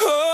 Oh.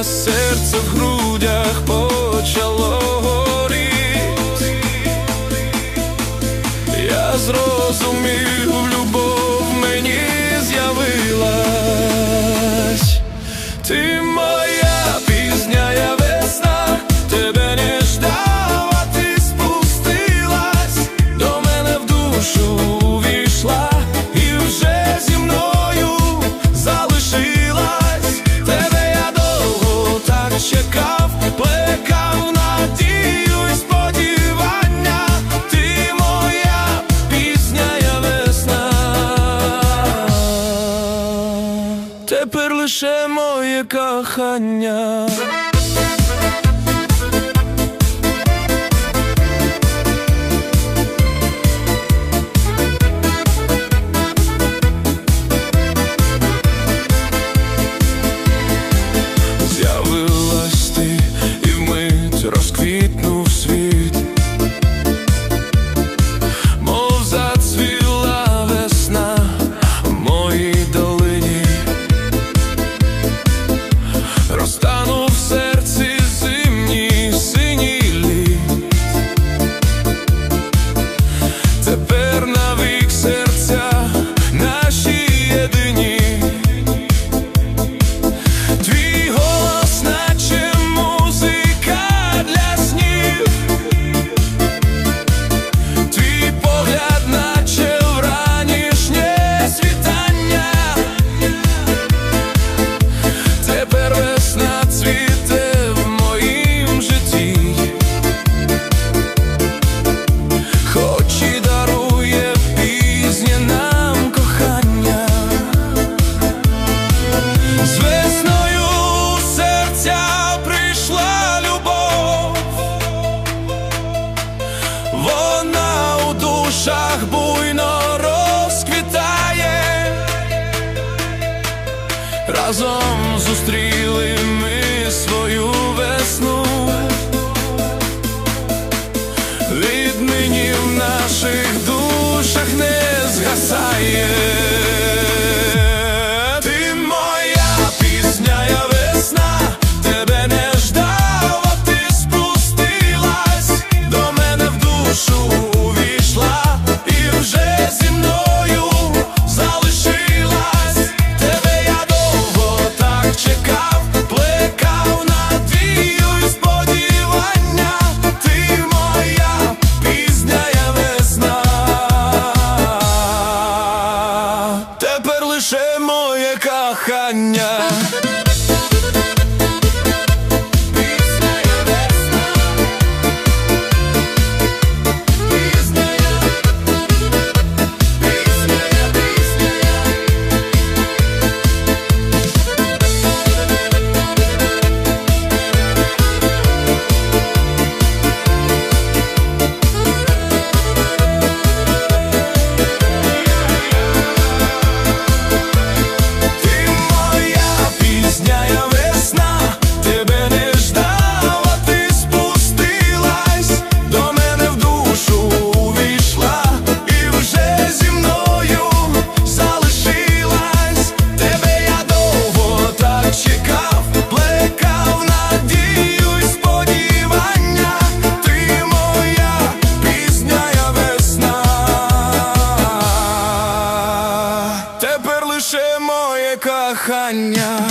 а серце в грудях почало горіти. Я зрозумів. лише моє кохання. разом зустріли ми свою. кохання. ваше моє кохання.